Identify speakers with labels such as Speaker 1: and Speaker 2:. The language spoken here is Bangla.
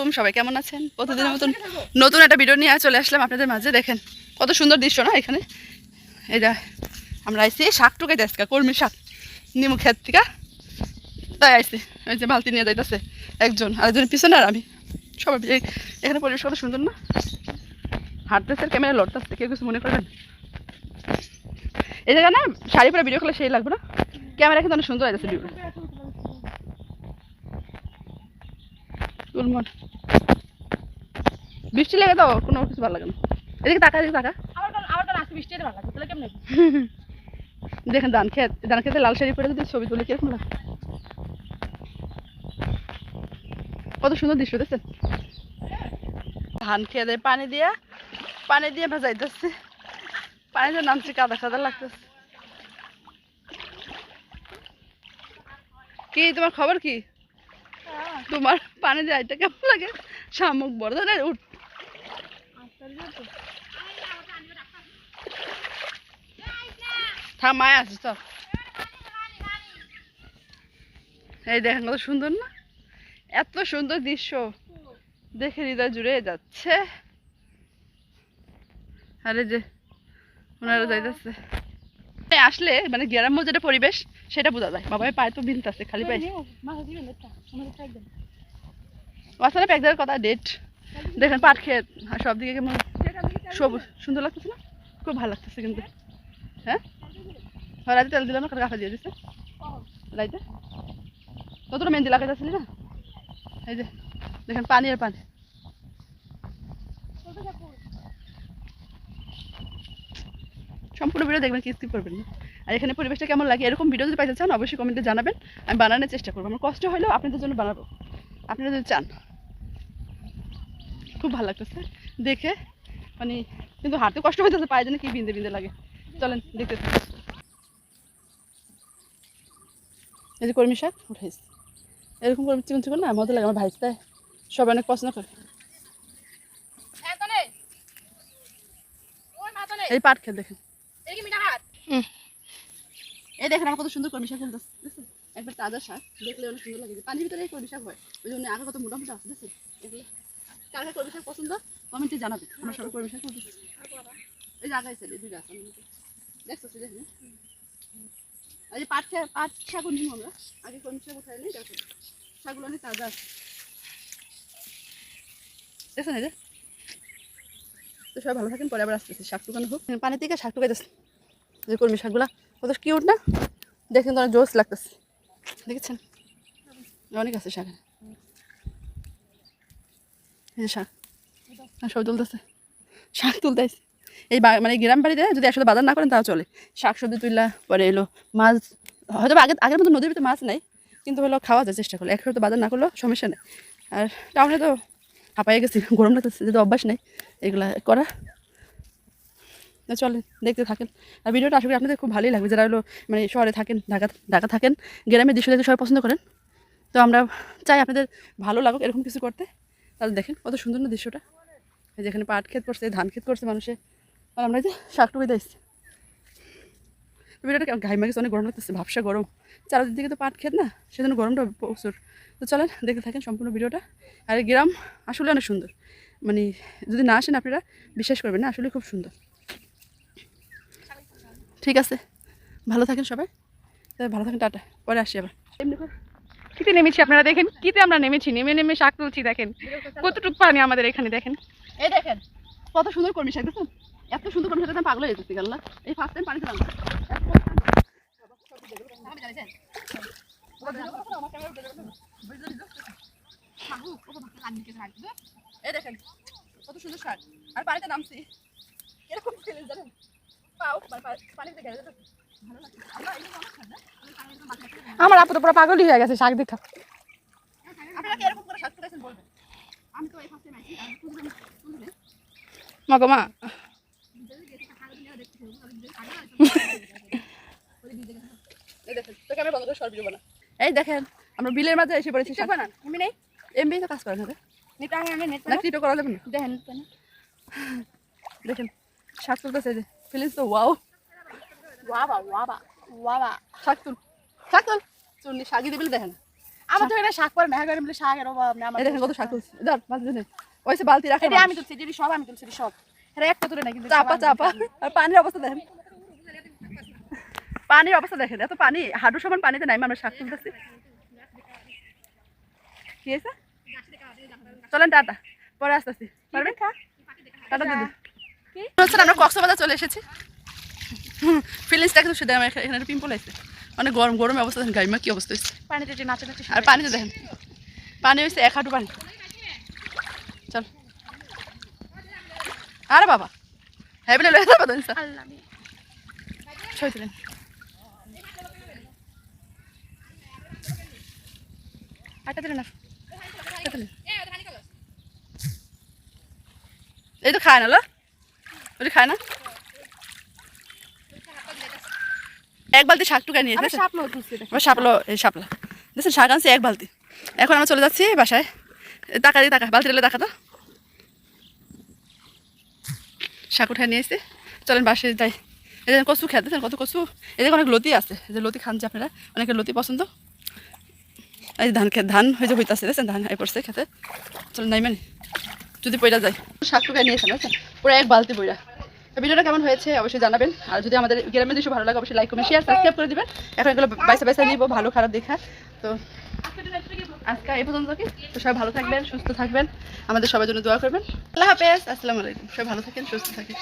Speaker 1: আলাইকুম সবাই কেমন আছেন? প্রতিদিনের মতন নতুন একটা ভিডিও নিয়ে চলে আসলাম আপনাদের মাঝে দেখেন। কত সুন্দর দৃশ্য না এখানে? এই যা আমরা আইসি শাক টুকাইতে আজকে কর্মী শাক। নিমু থেকে। তাই আইসি ওই যে বালতি নিয়ে যাইতেছে একজন আর আরেকজন পিছনে আর আমি। সবাই এখানে পরিবেশ কত সুন্দর না? হাঁটতেছে ক্যামেরা লড়তেছে কেউ কিছু মনে করবেন? এই জায়গা না শাড়ি পরে ভিডিও করলে সেই লাগবে না? ক্যামেরা কিন্তু অনেক সুন্দর আছে ভিডিও গুলমন বৃষ্টি লেগে তো কোনো কিছু ভালো লাগে না। এদিকে তাকা এদিকে তাকা।
Speaker 2: আমার আমার আজকে বৃষ্টি ভালো লাগে তাহলে কেমন?
Speaker 1: দেখেন ধান খেত ধান খেতে লাল শাড়ি পরে যদি ছবি তুলে কীরকম লাগে? কত সুন্দর দৃশ্য দেখছেন? ধান খেতে পানি দিয়া পানি দিয়ে ভাজাইতেছে। পানিতে নামছে কাদা কাদা লাগতেছে। কি তোমার খবর কি? তোমার পানি আইটা কেমন লাগে? শামুক বড় ধরে, উঠ। থামায় আছে সব এই দেখেন কত সুন্দর না? এত সুন্দর দৃশ্য। দেখে হৃদয় জুড়ে যাচ্ছে। আরে যে, ওনারা যাইতেছে। আসলে মানে গ্রাম্য যেটা পরিবেশ, সেটা বোঝা যায়। বাবাই পায়ে তো বিনতে আছে, খালি পায়ে।
Speaker 2: মাথা দিবেন একদম
Speaker 1: প্যাক দেওয়ার কথা ডেট দেখেন, পাট আর সব দিকে কেমন সবুজ। সুন্দর লাগতেছে না? খুব ভালো লাগতেছে কিন্তু। হ্যাঁ? হ্যাঁ রাতে তেল দিলাম না কাফা দিয়ে দিচ্ছে রাইতে? কতটা মেহেন্দি লাগাইতেছিলি না? এই যে, দেখেন পানি আর পানি। সম্পূর্ণ ভিডিও দেখবেন কি স্কিপ করবেন না। আর এখানে পরিবেশটা কেমন লাগে এরকম ভিডিও যদি পাইতে চান অবশ্যই কমেন্টে জানাবেন। আমি বানানোর চেষ্টা করব। আমার কষ্ট হলেও আপনাদের জন্য বানাবো। আপনারা যদি চান খুব ভালো লাগতেছে। দেখে মানে কিন্তু হাঁটতে কষ্ট হইতেছে পায়ে যেন কি বিন্দে বিন্দে লাগে। চলেন দেখতে। এই যে কর্মী শাক উঠেছে এরকম কর্মী চিকন চিকন না মজা লাগে আমার ভাইতে সবাই অনেক পছন্দ করে।
Speaker 2: এতনে
Speaker 1: এই পাট খেয়ে দেখেন।
Speaker 2: হাত
Speaker 1: এই দেখেন আমার কত সুন্দর কর্মী শাক দেখছেন? একবার তাজা শাক, দেখলে অনেক সুন্দর লাগে। পানির ভিতরে কর্মী শাক হয়, ওই জন্য আগে কত মোটা মোটা আছে, দেখছেন? কর্মী শাক পছন্দ? কমেন্টে জানাবে আমার কর্মী শাক এই যে দুই গাছ দেখেন? যে পাট পাট শাক নিব আমরা আগে কর্মী শাক উঠাই নেই দেখো শাকগুলো অনেক তাজা আছে। দেখছেন এই যে? তো সবাই ভালো থাকেন, পরে আবার আসতেছি। শাক টুকানো হোক। পানি থেকে শাক টুকাইতেছে। যে কর্মী শাকগুলা, কত কিউট না? দেখেন তো অনেক জোস লাগতেছে। দেখেছেন? অনেক আছে শাক। এই যে শাক। সব তুলতেছে। শাক তুলতেছে। এই মানে গ্রাম বাড়িতে যদি একসাথে বাজার না করেন তাও চলে। শাক সবজি তুললা পরে এলো মাছ। হয়তো আগে আগের মতো নদীর ভিতরে মাছ নেই, কিন্তু হলো খাওয়া যায় চেষ্টা করল। একসাথে বাজার না করলেও সমস্যা নেই। আর টাউনে তো হাঁপাই গেছি, গরম লাগতেছে যদি অভ্যাস নেই, এগুলা করা। চলেন, দেখতে থাকেন। আর ভিডিওটা করি আপনাদের খুব ভালোই লাগবে। যারা হলো মানে শহরে থাকেন ঢাকা ঢাকা থাকেন, গ্রামের দৃশ্য দেখতে সবাই পছন্দ করেন। তো আমরা চাই আপনাদের ভালো লাগুক এরকম কিছু করতে। তাহলে দেখেন, কত সুন্দর না দৃশ্যটা। এই যেখানে পাট ক্ষেত করছে, ধান ক্ষেত করছে মানুষে। আর আমরা যে শাকটুকু দিয়েছি। ভিডিওটা ঘাইমা গেছে অনেক গরম লাগতেছে, ভাবসা গরম। চারদিক দিকে তো পাট ক্ষেত না, সেজন্য গরমটা প্রচুর। তো চলেন, দেখতে থাকেন সম্পূর্ণ ভিডিওটা। আর গ্রাম আসলে অনেক সুন্দর। মানে যদি না আসেন আপনারা, বিশ্বাস করবেন না, আসলে খুব সুন্দর। ঠিক আছে। ভালো থাকেন সবাই। ভালো থাকেন টাটা। পরে আসি আবার। এমনি করে।
Speaker 2: কিতে নেমেছি আপনারা দেখেন? কিতে আমরা নেমেছি? নেমে নেমে শাক তুলছি দেখেন। কতটুকু পানি আমাদের এখানে দেখেন।
Speaker 1: এই দেখেন কত সুন্দর কর্মী শাক দেখুন এত সুন্দর কর্মী শাক পাগল হয়ে যেতেছি গেল এই ফার্স্ট টাইম পানি খেলাম এই দেখেন কত সুন্দর শাক। আর পানিতে নামছি। এরকম জানেন? আমরা
Speaker 2: আপু তো পুরো পাগলই হয়ে গেছে শাক দেখা।
Speaker 1: করে
Speaker 2: মা।
Speaker 1: এই দেখেন করে আমরা বিলের মাঝে এসে পড়েছি শাক। বানান এমনি নেই এমনি তো কাজ না
Speaker 2: নেট নেট
Speaker 1: না করা যাবে না।
Speaker 2: দেখেন
Speaker 1: দেখেন। শাক তুলতেছে যে। ফিলিংস তো ওয়াও
Speaker 2: ওয়াবা ওয়াবা ওয়াবা
Speaker 1: শাক তুল শাক তুল। চুন্নি শাকই দেবেন দেখেন।
Speaker 3: আমার তো এখানে শাক করে না হ্যাঁ বলে শাকের অভাব নেই আমার
Speaker 1: দেখেন কত শাক তুলছি। ধর বালতি ধরে ওই বালতি রাখে
Speaker 3: এটা আমি তুলছি যেটি সব আমি তুলছি সব। এটা একটা তুলে না কিন্তু
Speaker 1: চাপা চাপা। আর পানির অবস্থা দেখেন। পানির অবস্থা দেখেন এত পানি। হাঁটু সমান পানিতে নাই আমরা শাক তুলতেছি। কি হয়েছে? চলেন টাটা। পরে আসতেছি। পারবেন? টাটা দিদি। হচ্ছে আমরা কক্সবাজার চলে এসেছি। ফিলিংসটা কিন্তু শুধু আমার এখানে একটা পিম্পল আছে। অনেক গরম গরম অবস্থা দেখেন গাড়িমা কি অবস্থা হয়েছে।
Speaker 3: পানিতে যে নাচে নাচে
Speaker 1: আর পানিতে দেখেন পানি হয়েছে এক হাঁটু পানি। চল। আরে বাবা। হ্যাঁ বলে লয়ে যাব তো
Speaker 3: আল্লাহ
Speaker 1: ছয় দিলেন আটা দিলেন না এই তো খায় না লো। ওটা খায় না? এক বালতি শাক টুকা নিয়ে
Speaker 3: সাপলো
Speaker 1: এই শাপলা। দেখছেন শাক আনছে এক বালতি। এখন আমরা চলে যাচ্ছি বাসায়। টাকা দিয়ে টাকা বালতি দিলে টাকা তো। শাক উঠায় নিয়ে এসে চলেন বাসায় যাই। এই যে কচু খেতে দেখেন কত কচু। এদিকে অনেক লতি আছে। এই যে লতি খান যে আপনারা অনেকের লতি পছন্দ। এই ধান খেত ধান হয়ে যে হইতাছে দেখছেন? ধান এই পড়ছে খেতে। চলেন নাই মানে যদি পয়রা যায় শাক টুকায় নিয়ে এসেন বুঝছেন পুরো এক বালতি বইরা ভিডিওটা কেমন হয়েছে অবশ্যই জানাবেন। আর যদি আমাদের গ্রামের দৃশ্য ভালো লাগে, অবশ্যই লাইক কমেন্ট শেয়ার সাবস্ক্রাইব করে দিবেন। এখন এগুলো বাইসা বাইসা নিব, ভালো, খারাপ দেখা। তো আজকে এই পর্যন্ত কি? তো সবাই ভালো থাকবেন, সুস্থ থাকবেন। আমাদের সবার জন্য দোয়া করবেন। আল্লাহ হাফেজ, আসসালামু আলাইকুম। সবাই ভালো থাকেন, সুস্থ থাকেন।